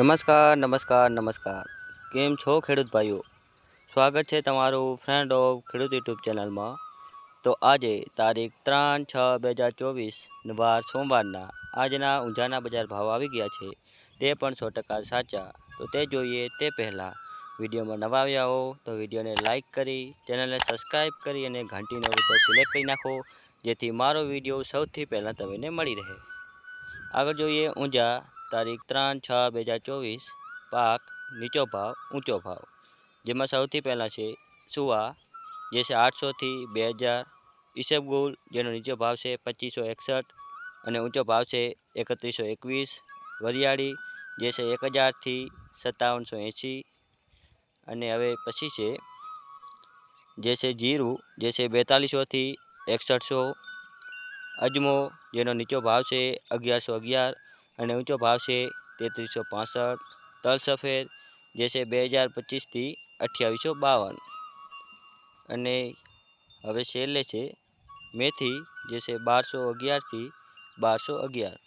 નમસ્કાર નમસ્કાર નમસ્કાર. કેમ છો ખેડૂત ભાઈઓ? સ્વાગત છે તમારું ફ્રેન્ડ ઓફ ખેડૂત યુટ્યુબ ચેનલમાં. તો આજે તારીખ ત્રણ છ બે હજાર ચોવીસ, વાર સોમવારના. આજના ઊંઝાના બજાર ભાવ આવી ગયા છે. તે પણ સો ટકા સાચા. તો તે જોઈએ તે પહેલાં. વિડીયોમાં નવા આવ્યા હો તો વિડીયોને લાઇક કરી, ચેનલને સબસ્ક્રાઈબ કરી અને ઘંટીનો ઉપર સિલેક્ટ કરી નાખો, જેથી મારો વીડિયો સૌથી પહેલાં તમને મળી રહે. આગળ જોઈએ ઊંઝા તારીખ ત્રણ છ બે હજાર ચોવીસ, પાક નીચો ભાવ, ઊંચો ભાવ. જેમાં સૌથી પહેલાં છે સુવા, જે છે આઠસોથી બે હજાર. ઈસબગુલ જેનો નીચો ભાવ છે પચીસો એકસઠ અને ઊંચો ભાવ છે એકત્રીસો એકવીસ. વરિયાળી, જે છે એક હજારથી સત્તાવનસો એંસી અને હવે પછી છે, જે છે જીરું, જે છે બેતાલીસોથી એકસઠસો. અજમો, જેનો નીચો ભાવ છે અગિયારસો અગિયાર. અને ઊંચો ભાવ છે તેત્રીસો પાસઠ. તલ સફેદ, જે છે બે હજાર પચીસથી અઠ્યાવીસો બાવન. અને હવે છેલ્લે છે મેથી, જે છે બારસો અગિયારથી બારસો અગિયાર.